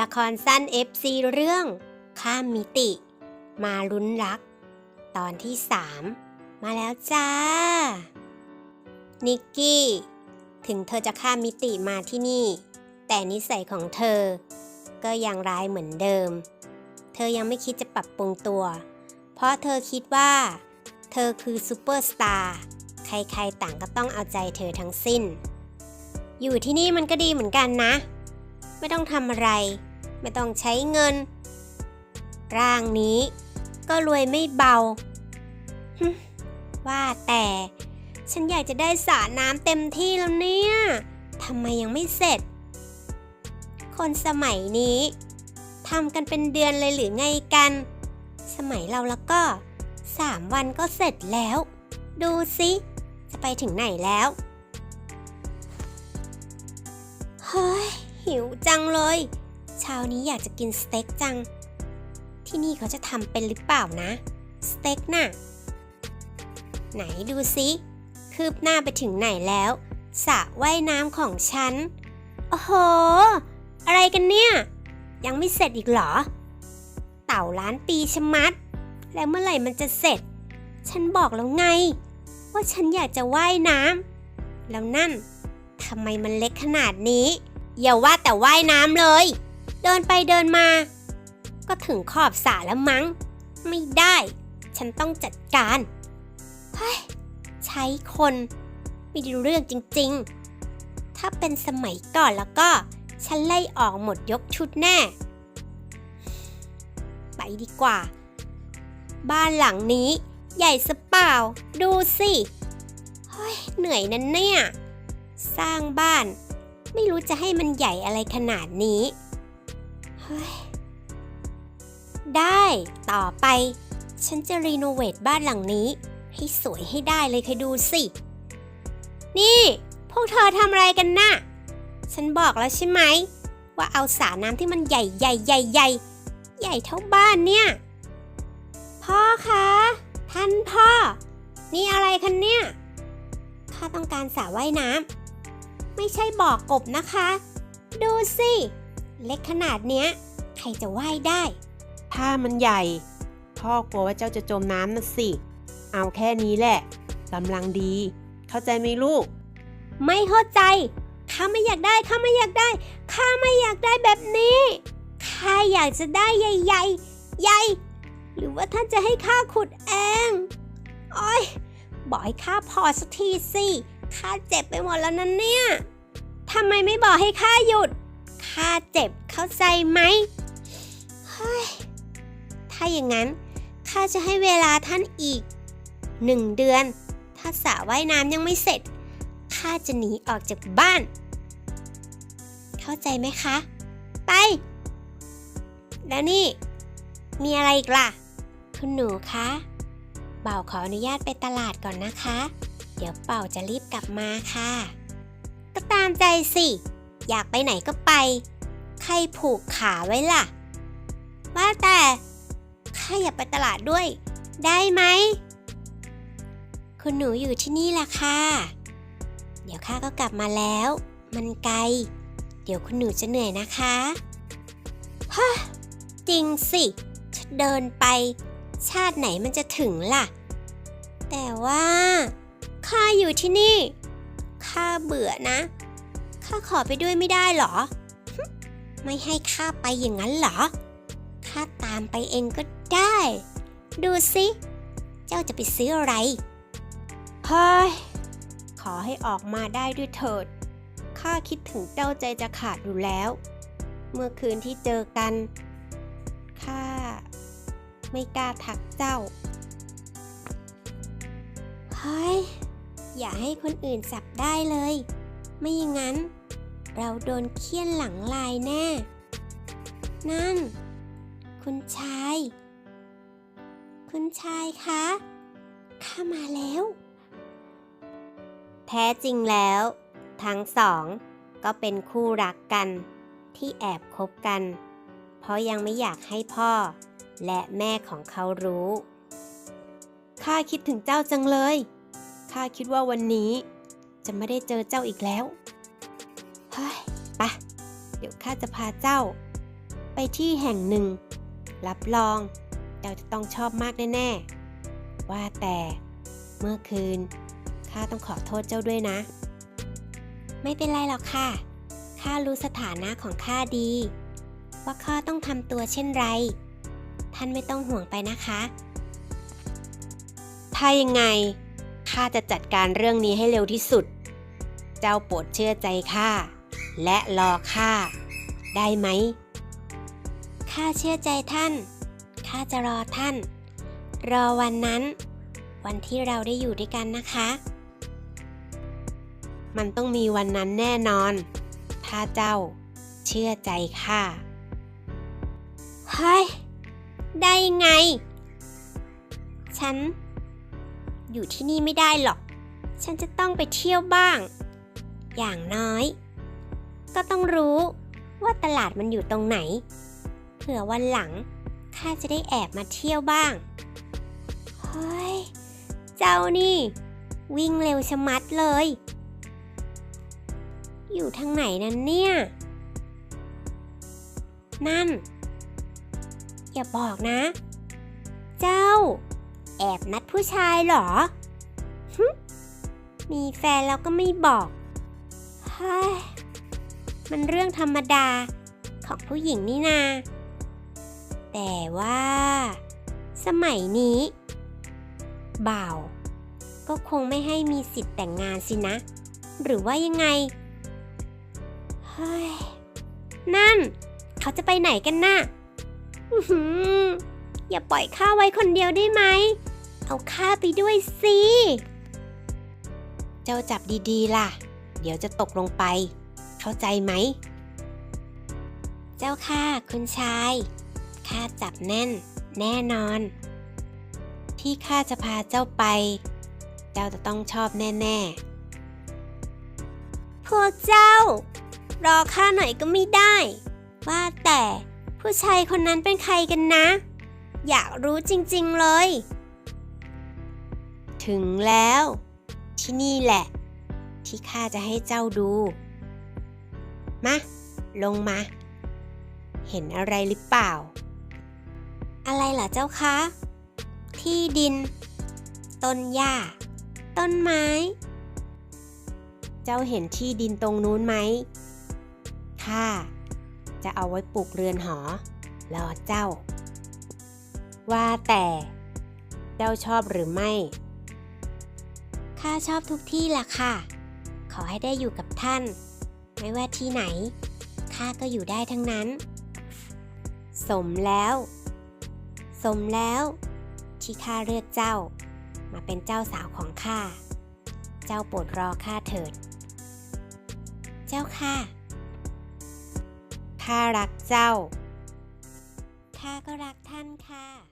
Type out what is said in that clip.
ละครสั้น FC เรื่อง ข้ามมิติ มาลุ้นรัก ตอนที่ 3 มาแล้วจ้า นิกกี้ ถึงเธอจะข้ามมิติมาที่นี่ แต่นิสัยของเธอ ก็ยังร้ายเหมือนเดิม เธอยังไม่คิดจะปรับปรุงตัว เพราะเธอคิดว่า เธอคือซูเปอร์สตาร์ ใครๆต่างก็ต้องเอาใจเธอทั้งสิ้น อยู่ที่นี่มันก็ดีเหมือนกันนะ ไม่ต้องทำอะไร ไม่ต้องใช้เงิน ร่างนี้ก็รวยไม่เบา ว่าแต่ ฉันอยากจะได้สระน้ำเต็มที่แล้วเนี่ยทำไมยังไม่เสร็จ คนสมัยนี้ทำกันเป็นเดือนเลยหรือไงกัน สมัยเราแล้วก็สามวันก็เสร็จแล้ว ดูสิจะไปถึงไหนแล้ว เฮ้ย หิวจังเลยเช้านี้อยากจะกินสเต็กจัง ที่นี่เขาจะทำเป็นหรือเปล่านะ สเต็กน่ะ ไหนดูสิคืบหน้าไปถึงไหนแล้วสระว่ายน้ำของฉัน โอ้โห อะไรกันเนี่ย ยังไม่เสร็จอีกเหรอ เต่าล้านปีชะมัด แล้วเมื่อไหร่มันจะเสร็จ ฉันบอกแล้วไง ว่าฉันอยากจะว่ายน้ำแล้วนั่นทำไมมันเล็กขนาดนี้ อย่าว่าแต่ว่ายน้ำเลย เดินไปเดินมา ก็ถึงขอบสระแล้วมั้ง ไม่ได้ ฉันต้องจัดการเฮ้ยใช้คนไม่ได้เรื่องจริงๆ ถ้าเป็นสมัยก่อนแล้วก็ ฉันไล่ออกหมดยกชุดแน่ ไปดีกว่า บ้านหลังนี้ ใหญ่สะเปล่า ดูสิ เฮ้ย เหนื่อยนั่นเนี่ย สร้างบ้าน ไม่รู้จะให้มันใหญ่อะไรขนาดนี้ เฮ้ย ได้ต่อไป ฉันจะรีโนเวทบ้านหลังนี้ ให้สวยให้ได้เลยเคยดูสิ นี่ พวกเธอทำอะไรกันน่ะ ฉันบอกแล้วใช่ไหม ว่าเอาสระน้ำที่มันใหญ่ใหญ่ใหญ่ใหญ่ใหญ่เท่าบ้านเนี่ย พ่อคะ ท่านพ่อ นี่อะไรคะเนี่ย ข้าต้องการสระว่ายน้ำ ไม่ใช่บ่อกบนะคะ ดูสิ เล็กขนาดเนี้ย ใครจะว่ายได้ ถ้ามันใหญ่ พ่อกลัวว่าเจ้าจะจมน้ำนะสิ เอาแค่นี้แหละกำลังดี เข้าใจไหมลูก ไม่เข้าใจ ข้าไม่อยากได้ ข้าไม่อยากได้ ข้าไม่อยากได้แบบนี้ ข้าอยากจะได้ใหญ่ๆใหญ่ หรือว่าท่านจะให้ข้าขุดเองโอ้ยบอกให้ข้าพอสักทีสิ ข้าเจ็บไปหมดแล้วนั่นเนี่ย ทำไมไม่บอกให้ข้าหยุด ข้าเจ็บเข้าใจไหมเฮ้ย ถ้าอย่างนั้น ข้าจะให้เวลาท่านอีกหนึ่งเดือน ถ้าสระว่ายน้ำยังไม่เสร็จ ข้าจะหนีออกจากบ้าน เข้าใจไหมคะ ไป แล้วนี่ มีอะไรอีกล่ะ คุณหนูคะเป่าขออนุญาตไปตลาดก่อนนะคะ เดี๋ยวเป่าจะรีบกลับมาค่ะ ก็ตามใจสิ อยากไปไหนก็ไป ใครผูกขาไว้ล่ะ ว่าแต่ข้าอยากไปตลาดด้วย ได้ไหม คุณหนูอยู่ที่นี่ล่ะค่ะ เดี๋ยวข้าก็กลับมาแล้ว มันไกล เดี๋ยวคุณหนูจะเหนื่อยนะคะฮะจริงสิฉันเดินไป ชาติไหนมันจะถึงล่ะ แต่ว่าข้าอยู่ที่นี่ ข้าเบื่อนะ ข้าขอไปด้วยไม่ได้เหรอฮึไม่ให้ข้าไปอย่างนั้นเหรอ ข้าตามไปเองก็ได้ ดูสิ เจ้าจะไปซื้ออะไรเฮ้ยขอให้ออกมาได้ด้วยเถิด ข้าคิดถึงเจ้าใจจะขาดอยู่แล้ว เมื่อคืนที่เจอกัน ข้าไม่กล้าทักเจ้า เฮ้ย อย่าให้คนอื่นจับได้เลย ไม่อย่างนั้น เราโดนเคี่ยนหลังลายแน่ นั่น คุณชาย คุณชายคะข้ามาแล้ว แท้จริงแล้ว ทั้งสองก็เป็นคู่รักกัน ที่แอบคบกัน เพราะยังไม่อยากให้พ่อ และแม่ของเขารู้ ข้าคิดถึงเจ้าจังเลย ข้าคิดว่าวันนี้ จะไม่ได้เจอเจ้าอีกแล้ว เฮ้ยไปะเดี๋ยวข้าจะพาเจ้า ไปที่แห่งหนึ่ง รับรอง เจ้าจะต้องชอบมากแน่ๆ ว่าแต่เมื่อคืนข้าต้องขอโทษเจ้าด้วยนะ ไม่เป็นไรหรอกค่ะ ข้ารู้สถานะของข้าดี ว่าข้าต้องทำตัวเช่นไร ท่านไม่ต้องห่วงไปนะคะ ถ้ายังไง ข้าจะจัดการเรื่องนี้ให้เร็วที่สุด เจ้าโปรดเชื่อใจข้าและรอข้าได้ไหม ข้าเชื่อใจท่าน ข้าจะรอท่าน รอวันนั้น วันที่เราได้อยู่ด้วยกันนะคะ มันต้องมีวันนั้นแน่นอน ถ้าเจ้าเชื่อใจข้าเฮ้ย ได้ไง ฉัน อยู่ที่นี่ไม่ได้หรอก ฉันจะต้องไปเที่ยวบ้าง อย่างน้อย ก็ต้องรู้ว่าตลาดมันอยู่ตรงไหน เผื่อวันหลังข้าจะได้แอบมาเที่ยวบ้าง เฮ้ย เจ้านี่ วิ่งเร็วชะมัดเลย อยู่ทางไหนนั้นเนี่ย นั่น อย่าบอกนะ เจ้า แอบนัดผู้ชายเหรอ มีแฟนแล้วก็ไม่บอกเฮ้ยมันเรื่องธรรมดาของผู้หญิงนี่นา แต่ว่า สมัยนี้ บ่าว ก็คงไม่ให้มีสิทธิ์แต่งงานสินะ หรือว่ายังไง เฮ้ย นั่น เขาจะไปไหนกันน่ะอย่าปล่อยข้าไว้คนเดียวได้ไหม เอาข้าไปด้วยสิ เจ้าจับดีๆล่ะ เดี๋ยวจะตกลงไป เข้าใจไหม เจ้าค่ะคุณชาย ข้าจับแน่น แน่นอน ที่ข้าจะพาเจ้าไป เจ้าจะต้องชอบแน่ ๆ พวกเจ้า รอข้าหน่อยก็ไม่ได้ ว่าแต่ผู้ชายคนนั้นเป็นใครกันนะ อยากรู้จริง ๆ เลย ถึงแล้ว ที่นี่แหละ ที่ข้าจะให้เจ้าดู มา ลงมา เห็นอะไรหรือเปล่า อะไรเหรอเจ้าคะ ที่ดิน ต้นหญ้า ต้นไม้ เจ้าเห็นที่ดินตรงนู้นไหมข้าจะเอาไว้ปลูกเรือนหอ รอเจ้า ว่าแต่ เจ้าชอบหรือไม่ ข้าชอบทุกที่ล่ะค่ะ ขอให้ได้อยู่กับท่าน ไม่ว่าที่ไหน ข้าก็อยู่ได้ทั้งนั้น สมแล้ว สมแล้ว ที่ข้าเลือกเจ้า มาเป็นเจ้าสาวของข้า เจ้าโปรดรอข้าเถิด เจ้าค่ะ ข้ารักเจ้า ข้าก็รักท่านค่ะ